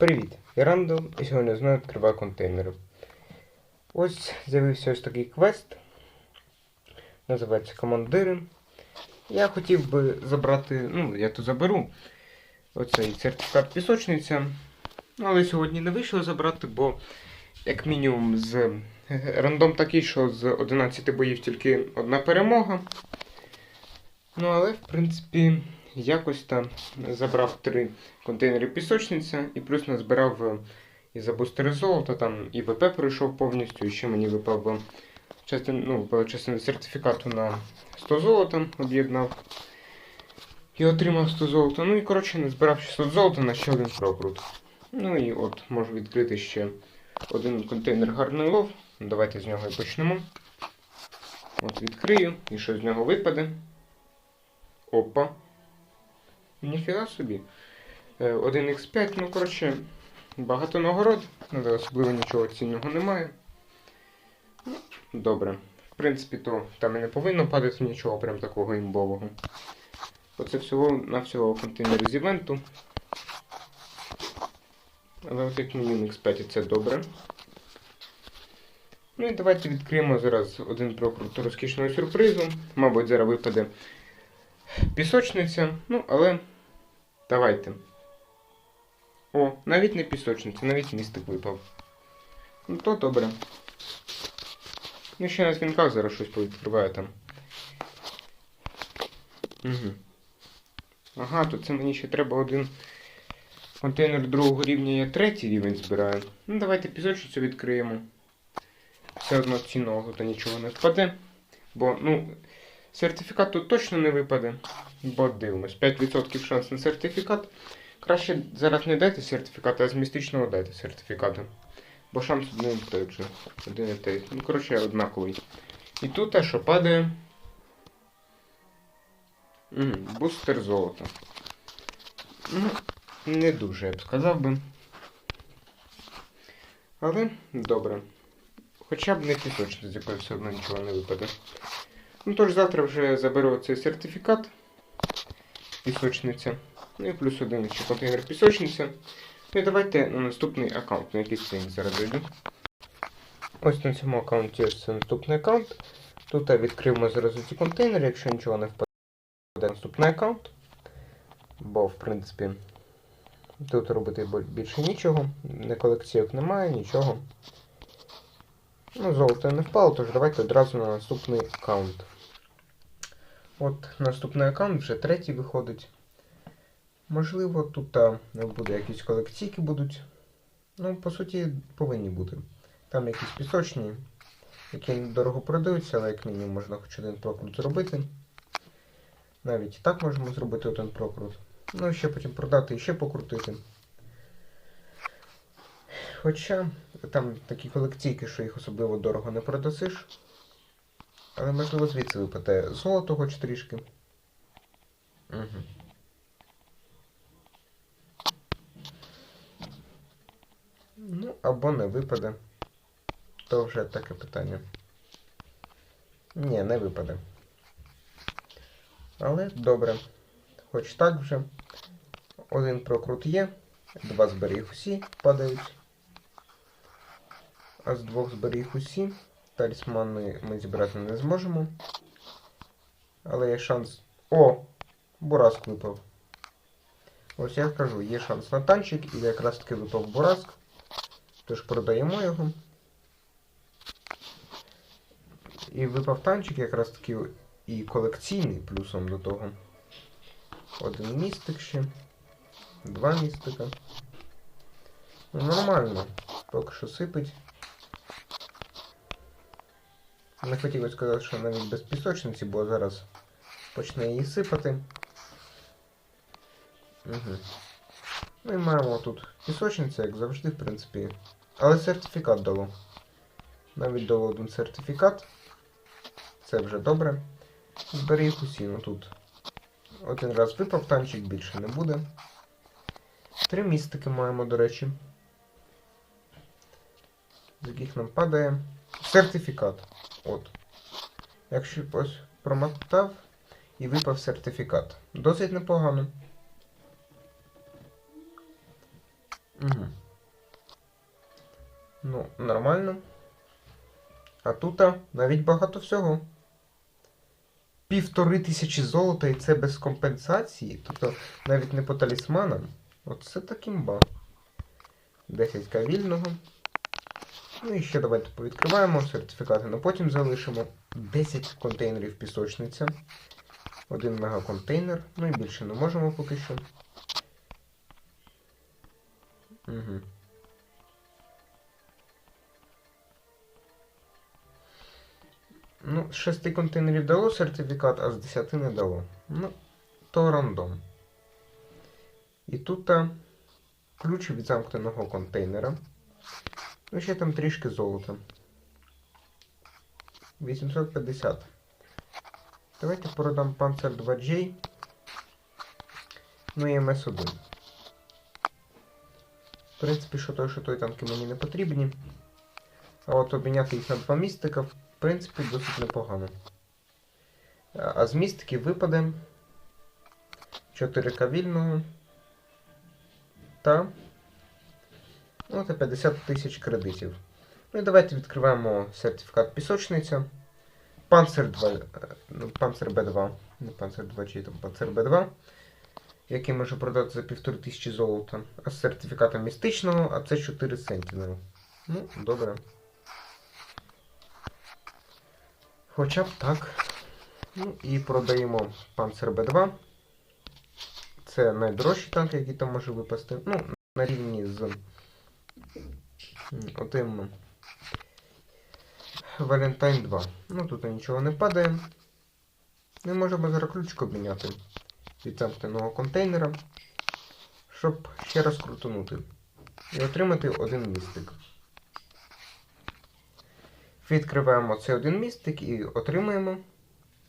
Привіт, я Рандall, і сьогодні знову відкриваю контейнери. Ось з'явився ось такий квест. Називається Командири. Я хотів би забрати, ну, я то заберу оцей сертифікат пісочниця. Але сьогодні не вийшло забрати, бо як мінімум з рандом такий, що з 11 боїв тільки одна перемога. Ну, але, в принципі, якось там забрав три контейнери пісочниця і плюс назбирав е, і за бустери золота, там і ВП пройшов повністю, і ще мені випав частин, ну, частина сертифікату на 100 золота, об'єднав. І отримав 100 золота. Ну і коротше назбирав 600 золота на ще один прокрут. Ну і от можу відкрити ще один контейнер гарний лов. Давайте з нього і почнемо. От відкрию, і що з нього випаде. Опа. Ніфіга собі. Е, 1х5, ну коротше, багато нагород, але особливо нічого цінного немає. Ну, добре. В принципі, то там і не повинно падати нічого прям такого імбового. Оце всього на всього контейнер з івенту. Але от як мінімум X5 і це добре. Ну і давайте відкриємо зараз один прокрут розкішного сюрпризу. Мабуть, зараз випаде пісочниця. Ну, але давайте. О, навіть не пісочниця, навіть містик випав. Ну то добре. Ну ще на дзвінках зараз щось повідкриваю там. Угу. Ага, то це мені ще треба один контейнер другого рівня, я третій рівень збираю. Ну давайте пісочницю відкриємо. Все одно цінного то нічого не впаде. Бо, ну, сертифікат тут точно не випаде. Бо дивимось. 5% шанс на сертифікат. Краще зараз не дайте сертифікат, а з містичного дайте сертифікати. Бо шанс один і же. Один і той. Ну, коротше, однаковий. І тут те, що падає. Угу, бустер золота. Ну, не дуже, я б сказав би. Але добре. Хоча б не пісочниця, з якої все одно нічого не випаде. Ну тож завтра вже заберу цей сертифікат. Пісочниця. Ну і плюс один ще контейнер пісочниця. Ну і давайте на наступний аккаунт, на якийсь цей зараз зайду. Ось на цьому аккаунті це наступний аккаунт. Тут відкриємо зараз ці контейнери, якщо нічого не впаде на наступний аккаунт. Бо, в принципі, тут робити більше нічого. Не колекційок немає, нічого. Ну, золото не впало, тож давайте одразу на наступний аккаунт. От наступний аккаунт вже третій виходить. Можливо, тут а, буде якісь колекційки будуть. Ну, по суті, повинні бути. Там якісь пісочні, які дорого продаються, але як мінімум можна хоч один прокрут зробити. Навіть і так можемо зробити один прокрут. Ну і ще потім продати і ще покрутити. Хоча там такі колекційки, що їх особливо дорого не продасиш. Але можливо звідси випаде золото хоч трішки. Угу. Ну, або не випаде. То вже таке питання. Ні, не випаде. Але добре. Хоч так вже. Один прокрут є, два зберіг усі падають. А з двох зберіг усі. Талісмани ми зібрати не зможемо. Але є шанс. О! Бураск випав. Ось я кажу, є шанс на танчик, і якраз таки випав Бураск. Тож продаємо його. І випав танчик якраз таки і колекційний плюсом до того. Один містик ще. Два містика. Ну, нормально. Поки що сипить. Не хотілося сказати, що навіть без пісочниці, бо зараз почне її сипати. Угу. Ну і маємо тут пісочниця, як завжди, в принципі. Але сертифікат дало. Навіть дало один сертифікат. Це вже добре. Зберіг усі, ну тут. Один раз випав танчик, більше не буде. Три містики маємо, до речі. З яких нам падає. Сертифікат. От. Якщо ось промотав і випав сертифікат. Досить непогано. Угу. Ну, нормально. А тут навіть багато всього. Півтори тисячі золота і це без компенсації. Тобто навіть не по талісманам. Оце так імба. 10к вільного. Ну і ще давайте повідкриваємо сертифікати, але потім залишимо 10 контейнерів пісочниця. Один мегаконтейнер. Ну і більше не можемо поки що. Угу. Ну, з 6 контейнерів дало сертифікат, а з 10 не дало. Ну, то рандом. І тут ключ від замкненого контейнера. Ну, ще там трішки золота. 850. Давайте продам Panzer 2J. Ну і МС-1. В принципі, що той, що той танки мені не потрібні. А от обміняти їх на два містика, в принципі, досить непогано. А з містиків випаде 4К вільного та, ну, та 50 тисяч кредитів. Ну і давайте відкриваємо сертифікат пісочниця. Panzer 2, е, ну, Panzer B2, не Panzer 2 чи там Panzer B2, який може продати за 1500 золота. А з сертифікатом містичного, а це 4 Sentinel. Ну, добре. Хоча б так. Ну і продаємо Panzer B2. Це найдорожчий танк, який там може випасти. Ну, на рівні з отим Valentine 2. Ну тут нічого не падає. Ми можемо зараз ключик обміняти від замкненого контейнера, щоб ще раз крутанути. І отримати один містик. Відкриваємо цей один містик і отримуємо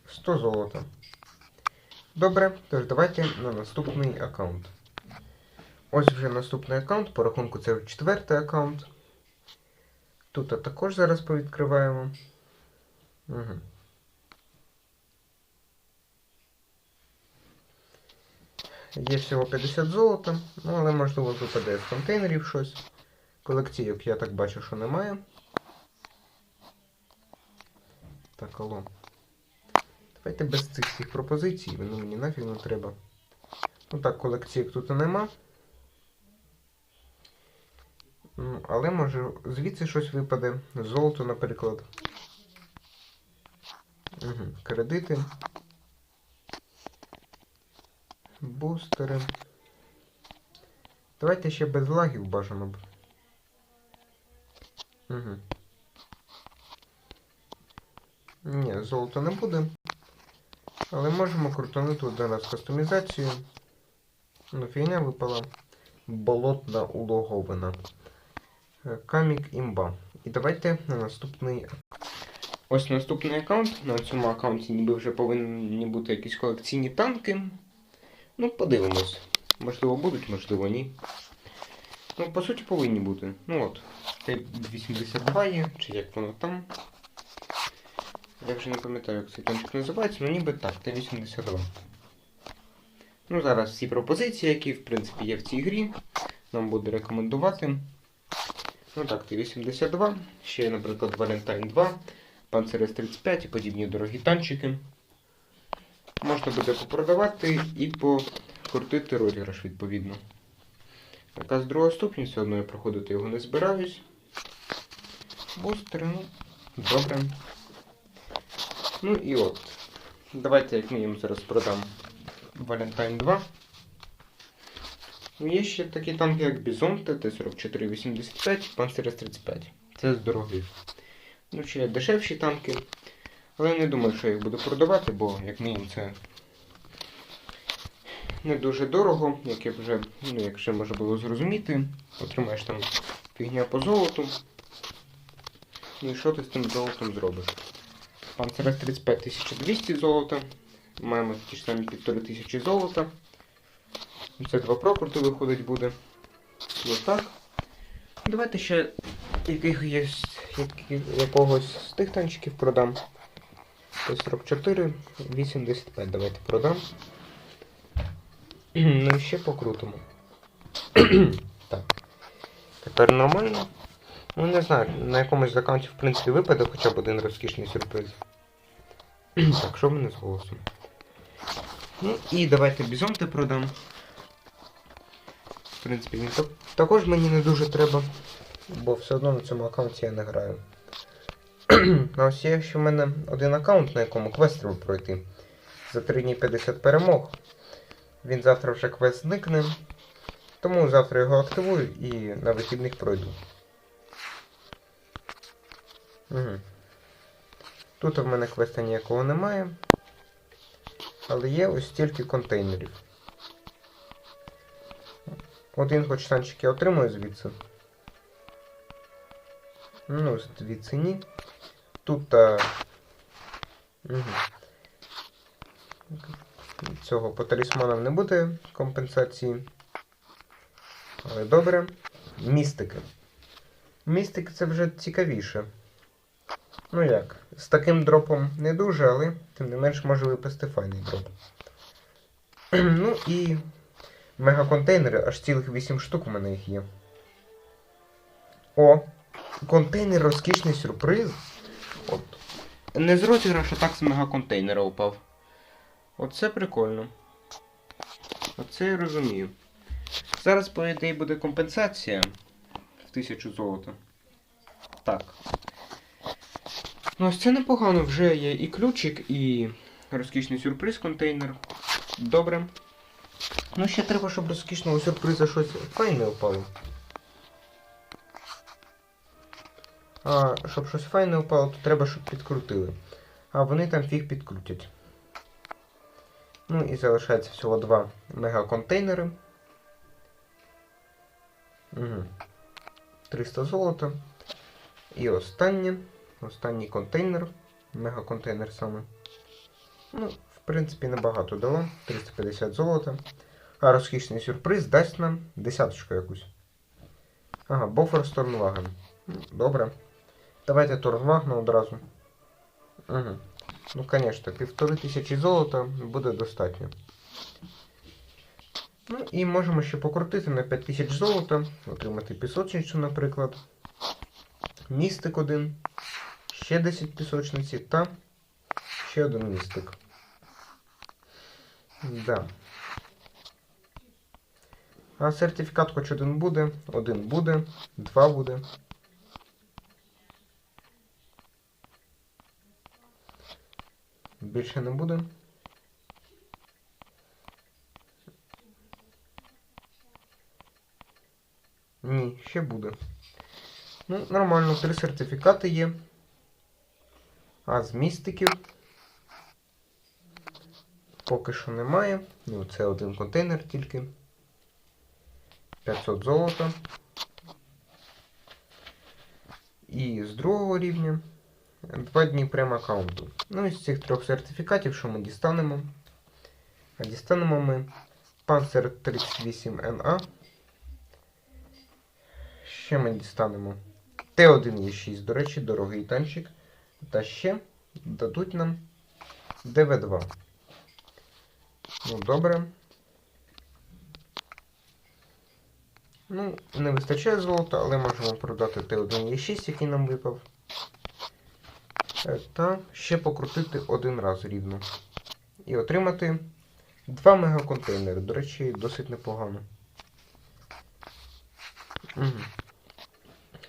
100 золота. Добре, тож давайте на наступний аккаунт. Ось вже наступний аккаунт, по рахунку це четвертий аккаунт. Тут також зараз повідкриваємо. Угу. Є всього 50 золота, ну але можливо випаде з контейнерів щось. Колекційок я так бачу, що немає. Так, алло. Давайте без цих всіх пропозицій, вони мені нафіг не треба. Ну так, колекційок тут і нема. Ну, але може звідси щось випаде. Золото, наприклад. Угу. Кредити. Бустери. Давайте ще без лагів бажано б. Угу. Ні, золота не буде. Але можемо крутанути один раз кастомізацію. Ну, фігня випала. Болотна улоговина. Е, Камік імба. І давайте на наступний. Ось наступний аккаунт. На цьому аккаунті ніби вже повинні бути якісь колекційні танки. Ну, подивимось. Можливо, будуть, можливо, ні. Ну, по суті, повинні бути. Ну от, Т-82 є, чи як воно там. Я вже не пам'ятаю, як цей танчик називається, ну ніби так, Т-82. Ну, зараз всі пропозиції, які, в принципі, є в цій грі, нам буде рекомендувати. Ну так, Т-82, ще, наприклад, Valentine 2, Panzer S-35 і подібні дорогі танчики. Можна буде попродавати і покрутити розіграш, відповідно. Така з другого ступені, все одно я проходити його не збираюсь. Бустери, ну, добре. Ну і от. Давайте, як мінімум, зараз продам Valentine 2. Ну, є ще такі танки, як Бізонте, Т-4485, Panzer S-35. Це з дорогих. Ну, ще дешевші танки. Але я не думаю, що я їх буду продавати, бо, як мінімум, це не дуже дорого, як я вже, ну, як вже можна було зрозуміти. Отримаєш там фігня по золоту. Ну і що ти з тим золотом зробиш? Panzer S-35 1200 золота. Маємо ті ж самі 1500 золота. Це два прокрути виходить буде. Ось так. Давайте ще яких є, як- якогось з тих танчиків продам. Т-44, 85 давайте продам. Ну і ще покрутимо. так. тепер нормально. Ну, не знаю, на якомусь з аккаунтів, в принципі, випаде хоча б один розкішний сюрприз. так, що в мене з голосом? Ну і давайте бізонти продам. Принципі, він так- також мені не дуже треба, бо все одно на цьому аккаунті я не граю. А ось є ще в мене один аккаунт, на якому квест треба пройти. За 3 дні 50 перемог. Він завтра вже квест зникне. Тому завтра його активую і на вихідних пройду. Угу. Тут в мене квеста ніякого немає. Але є ось стільки контейнерів. Один хоч танчик я отримую звідси. Ну, звідси ні. Тут. А... Угу. Цього по талісманам не буде компенсації. Але добре. Містики. Містики це вже цікавіше. Ну як, з таким дропом не дуже, але тим не менш може випасти файний дроп. ну і мегаконтейнери, аж цілих 8 штук у мене їх є. О! Контейнер розкішний сюрприз. От. Не з розіграшу так з мегаконтейнера упав. Оце прикольно. Оце я розумію. Зараз, по ідеї, буде компенсація в 1000 золота. Так. Ну, ось це непогано, вже є і ключик, і розкішний сюрприз контейнер. Добре. Ну, ще треба, щоб розкішного сюрприза щось файне впало. А щоб щось файне впало, то треба, щоб підкрутили. А вони там фіг підкрутять. Ну і залишається всього два мегаконтейнери. Угу. 300 золота. І останнє. Останній контейнер. Мегаконтейнер саме. Ну, в принципі, небагато дало. 350 золота. А розкішний сюрприз дасть нам десяточку якусь. Ага, Бофор Торнваген. Добре. Давайте Торнвагна одразу. Угу. Ну, звісно, півтори тисячі золота буде достатньо. Ну і можемо ще покрутити на 5000 золота, отримати пісочницю, наприклад. Містик один, ще 10 пісочниці та ще один містик. Да. А сертифікат хоч один буде, один буде, два буде. Більше не буде. Ні, ще буде. Ну, нормально, три сертифікати є. А з містиків поки що немає. Ну, це один контейнер тільки. 500 золота. І з другого рівня два дні прямо аккаунту. Ну і з цих трьох сертифікатів, що ми дістанемо. А дістанемо ми Panzer 38NA. Ще ми дістанемо Т1Е6, до речі, дорогий танчик. Та ще дадуть нам ДВ2. Ну, добре. Ну, не вистачає золота, але можемо продати Т1Е6, який нам випав. Е, Та ще покрутити один раз рівно. І отримати два мегаконтейнери. До речі, досить непогано. Угу.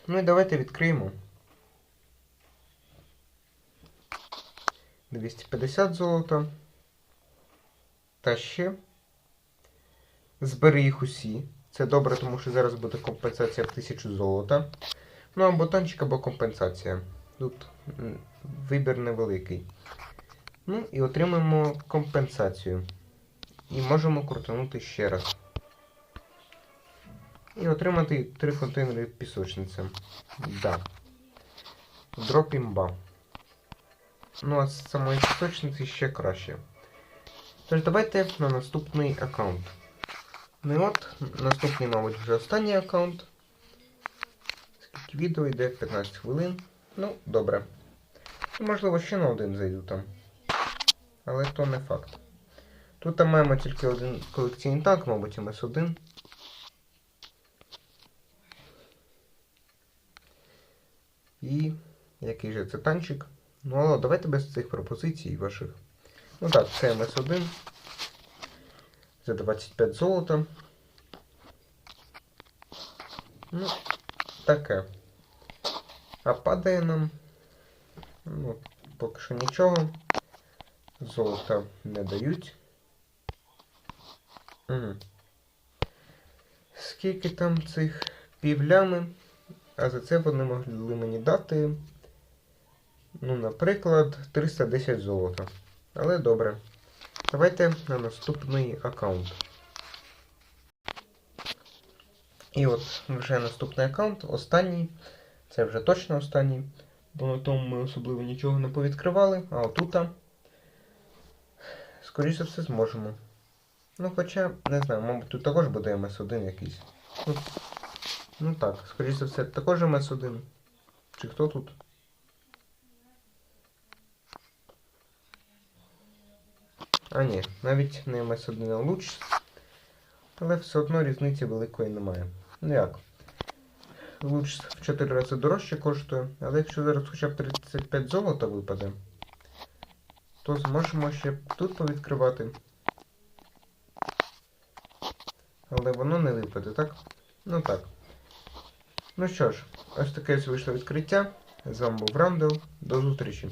Ну і давайте відкриємо. 250 золота. Та ще. Збери їх усі. Це добре, тому що зараз буде компенсація в 1000 золота. Ну або танчик, або компенсація. Тут вибір невеликий. Ну і отримаємо компенсацію. І можемо крутанути ще раз. І отримати три контейнери пісочниці. Да. Дроп імба. Ну, а з самої пісочниці ще краще. Тож давайте на наступний аккаунт. Ну і от, наступний, мабуть, вже останній аккаунт. Скільки відео йде? 15 хвилин. Ну, добре. Можливо, ще на один зайду там. Але то не факт. Тут там маємо тільки один колекційний танк, мабуть, МС1. І який же це танчик? Ну, але давайте без цих пропозицій ваших. Ну так, це МС1 за 25 золота. Ну, таке. А падає нам. Ну, поки що нічого. Золота не дають. Угу. Скільки там цих півлями? А за це вони могли мені дати. Ну, наприклад, 310 золота. Але добре. Давайте на наступний аккаунт. І от вже наступний аккаунт, останній. Це вже точно останній. Бо на тому ми особливо нічого не повідкривали, а отута. Скоріше все зможемо. Ну, хоча, не знаю, мабуть, тут також буде МС1 якийсь. Ну, ну так, скоріше все, також МС1. Чи хто тут? А ні, навіть не МС1 а луч. Але все одно різниці великої немає. Ну як? Луч в 4 рази дорожче коштує, але якщо зараз хоча б 35 золота випаде, то зможемо ще тут повідкривати. Але воно не випаде, так? Ну так. Ну що ж, ось таке вийшло відкриття. З вами був Рандел. До зустрічі.